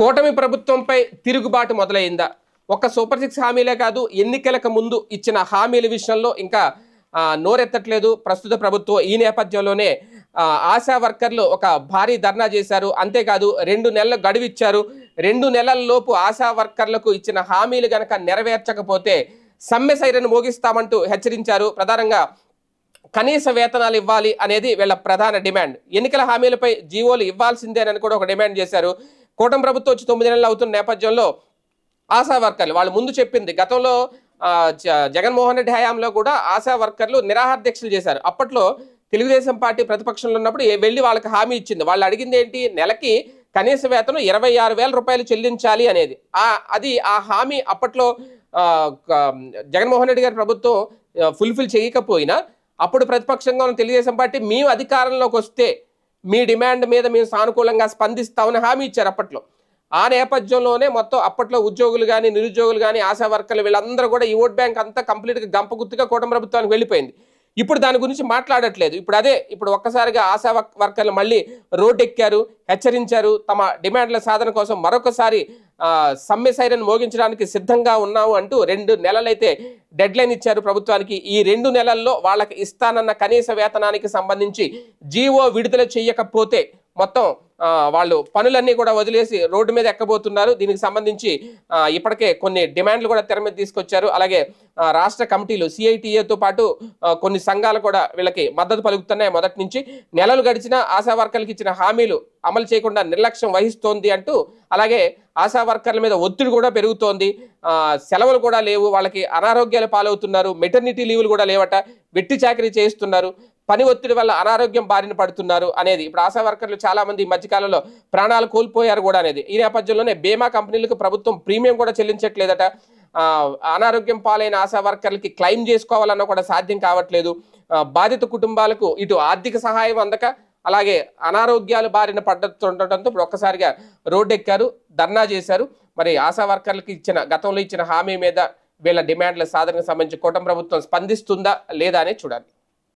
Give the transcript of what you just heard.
కూటమి ప్రభుత్వంపై తిరుగుబాటు మొదలైందా? ఒక్క సూపర్ సిక్స్ హామీలే కాదు ఎన్నికలకు ముందు ఇచ్చిన హామీల విషయంలో ఇంకా నోరెత్తట్లేదు. ప్రస్తుత ప్రభుత్వం ఈ నేపథ్యంలోనే ఆశా వర్కర్లు ఒక భారీ ధర్నా చేశారు. అంతేకాదు రెండు నెలలు గడువిచ్చారు. రెండు నెలల్లోపు ఆశా వర్కర్లకు ఇచ్చిన హామీలు గనక నెరవేర్చకపోతే సమ్మె సైరను మోగిస్తామంటూ హెచ్చరించారు. ప్రధానంగా కనీస వేతనాలు ఇవ్వాలి అనేది వీళ్ళ ప్రధాన డిమాండ్. ఎన్నికల హామీలపై జీవోలు ఇవ్వాల్సిందేనని కూడా ఒక డిమాండ్ చేశారు. కూటమి ప్రభుత్వం వచ్చి తొమ్మిది నెలలు అవుతున్న నేపథ్యంలో ఆశా వర్కర్లు వాళ్ళు ముందు చెప్పింది గతంలో జ- జగన్మోహన్ రెడ్డి హయాంలో కూడా ఆశా వర్కర్లు నిరాహార దీక్షలు చేశారు. అప్పట్లో తెలుగుదేశం పార్టీ ప్రతిపక్షంలో ఉన్నప్పుడు ఏ- వెళ్ళి వాళ్ళకి హామీ ఇచ్చింది. వాళ్ళు అడిగింది ఏంటి? నెలకి కనీస వేతనం ఇరవై ఆరు వేల రూపాయలు చెల్లించాలి అనేది. ఆ అది ఆ హామీ అప్పట్లో జగన్మోహన్ రెడ్డి గారి ప్రభుత్వం ఫుల్ఫిల్ చేయకపోయినా అప్పుడు ప్రతిపక్షంగా ఉన్న తెలుగుదేశం పార్టీ మేము అధికారంలోకి వస్తే మీ డిమాండ్ మీద మేము సానుకూలంగా స్పందిస్తామని హామీ ఇచ్చారు అప్పట్లో. ఆ నేపథ్యంలోనే మొత్తం అప్పట్లో ఉద్యోగులు కానీ నిరుద్యోగులు కానీ ఆశా వర్కర్లు వీళ్ళందరూ కూడా ఈ ఓట్ బ్యాంక్ అంతా కంప్లీట్గా గంప గుర్తుగా కూటమి ప్రభుత్వానికి వెళ్ళిపోయింది. ఇప్పుడు దాని గురించి మాట్లాడట్లేదు. ఇప్పుడు అదే ఇప్పుడు ఒక్కసారిగా ఆశా వర్క్- వర్కర్లు మళ్ళీ రోడ్డెక్కారు హెచ్చరించారు తమ డిమాండ్ల సాధన కోసం మరొకసారి సమ్మె సైరన్ మోగించడానికి సిద్ధంగా ఉన్నాము అంటూ రెండు నెలలైతే డెడ్ లైన్ ఇచ్చారు ప్రభుత్వానికి. ఈ రెండు నెలల్లో వాళ్ళకి ఇస్తానన్న కనీస వేతనానికి సంబంధించి జీవో విడుదల చేయకపోతే మొత్తం వాళ్ళు పనులన్నీ కూడా వదిలేసి రోడ్డు మీద ఎక్కబోతున్నారు. దీనికి సంబంధించి ఇప్పటికే కొన్ని డిమాండ్లు కూడా తెర మీద తీసుకొచ్చారు. అలాగే రాష్ట్ర కమిటీలు సిఐటిఏతో పాటు కొన్ని సంఘాలు కూడా వీళ్ళకి మద్దతు పలుకుతున్నాయి మొదటి నుంచి. నెలలు గడిచిన ఆశా వర్కర్లకు ఇచ్చిన హామీలు అమలు చేయకుండా నిర్లక్ష్యం వహిస్తోంది అంటూ అలాగే ఆశా వర్కర్ల మీద ఒత్తిడి కూడా పెరుగుతోంది. సెలవులు కూడా లేవు. వాళ్ళకి అనారోగ్యాలు పాలవుతున్నారు. మెటర్నిటీ లీవులు కూడా లేవట. వెట్టి చాకరీ చేయిస్తున్నారు. పని ఒత్తిడి వల్ల అనారోగ్యం బారిన పడుతున్నారు అనేది. ఇప్పుడు ఆశా వర్కర్లు చాలామంది ఈ మధ్యకాలంలో ప్రాణాలు కోల్పోయారు కూడా అనేది. ఈ నేపథ్యంలోనే బీమా కంపెనీలకు ప్రభుత్వం ప్రీమియం కూడా చెల్లించట్లేదట. అనారోగ్యం పాలైన ఆశా వర్కర్లకి క్లెయిమ్ చేసుకోవాలన్నా కూడా సాధ్యం కావట్లేదు. బాధిత కుటుంబాలకు ఇటు ఆర్థిక సహాయం అందక అలాగే అనారోగ్యాలు బారిన పడుతుండటంతో ఇప్పుడు ఒక్కసారిగా రోడ్డు ఎక్కారు ధర్నా చేశారు. మరి ఆశా వర్కర్లకు ఇచ్చిన గతంలో ఇచ్చిన హామీ మీద వీళ్ళ డిమాండ్ల సాధనకు సంబంధించి కూటమి ప్రభుత్వం స్పందిస్తుందా లేదా అనేది చూడాలి.